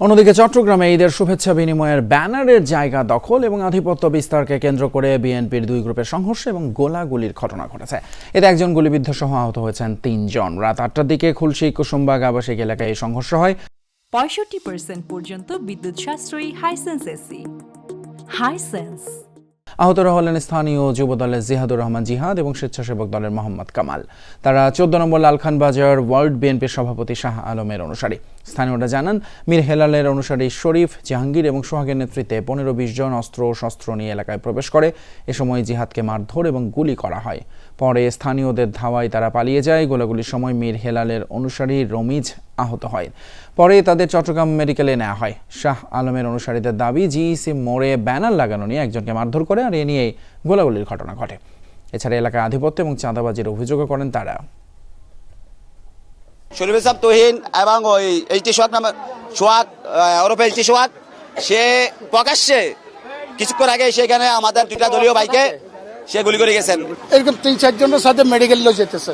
অন্যদিকে চট্টগ্রামে ঈদের শুভেচ্ছা বিনিময়ের ব্যানারের জায়গা দখল এবং আধিপত্য বিস্তারকে কেন্দ্র করে বিএনপির দুই গ্রুপের সংঘর্ষ এবং গোলাগুলির ঘটনা ঘটেছে। এতে একজন গুলিবিদ্ধ সহ আহত হয়েছেন তিনজন। রাত আটটার দিকে খুলশি কুসুমবাগ আবাসিক এলাকায় এই সংঘর্ষ হয়। পঁয়ষট্টি পর্যন্ত বিদ্যুৎ সাশ্রয়ী হাইসেন্স এসি হাইসেন্স আহতরা হলেন স্থানীয় যুব দলের জিহাদুর রহমান জিহাদ এবং স্বেচ্ছাসেবক দলের মোহাম্মদ কামাল। তারা চোদ্দ নম্বর লালখান বাজার ওয়ার্ল্ড বিএনপির সভাপতি শাহ আলমের অনুসারী। স্থানীয়রা জানান, মীর হেলালের অনুসারী শরীফ জাহাঙ্গীর এবং সোহাগের নেতৃত্বে পনেরো বিশ জন অস্ত্র শস্ত্র নিয়ে এলাকায় প্রবেশ করে। এ সময় জিহাদকে মারধর এবং গুলি করা হয়। পরে স্থানীয়দের ধাওয়ায় তারা পালিয়ে যায়। গোলাগুলির সময় মীর হেলালের অনুসারী রমিজ আহত হয়। পরে তাদের চট্টগ্রাম মেডিকেলে নেওয়া হয়। শাহ আলমের অনুসারীদের দাবি জিইসি মোড়ে ব্যানার লাগানো নিয়ে একজনকে মারধর করে আর এ নিয়েই গোলাগুলির ঘটনা ঘটে। এছাড়া এলাকায় আধিপত্য এবং চাঁদাবাজির অভিযোগও করেন তারা। শরীফ সাহেব তহিন এবং ওই এইচটি সোহাগ নামে সোহাগ ওরফে এইচটি সোহাগ সে প্রকাশ্যে কিছুক্ষণ আগে সেখানে আমাদের দুইটা দলীয় বাইকে সে গুলি করে গেছেন। এরকম তিন চারজনের সাথে মেডিকেল লো যেতেছে।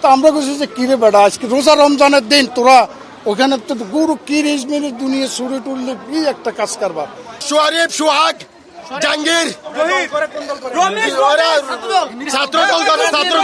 তো আমরা বলছি যে কিরে বেড়া আজকে রোজা রমজানের দিন তোরা ওখানে তো গুরু কি রেজমিনের দুনিয়া সুরে টুরলে কি একটা কাজ কারবার? সোয়ারিফ সোহাগ জাহাঙ্গীর। ছাত্র দল ছাত্র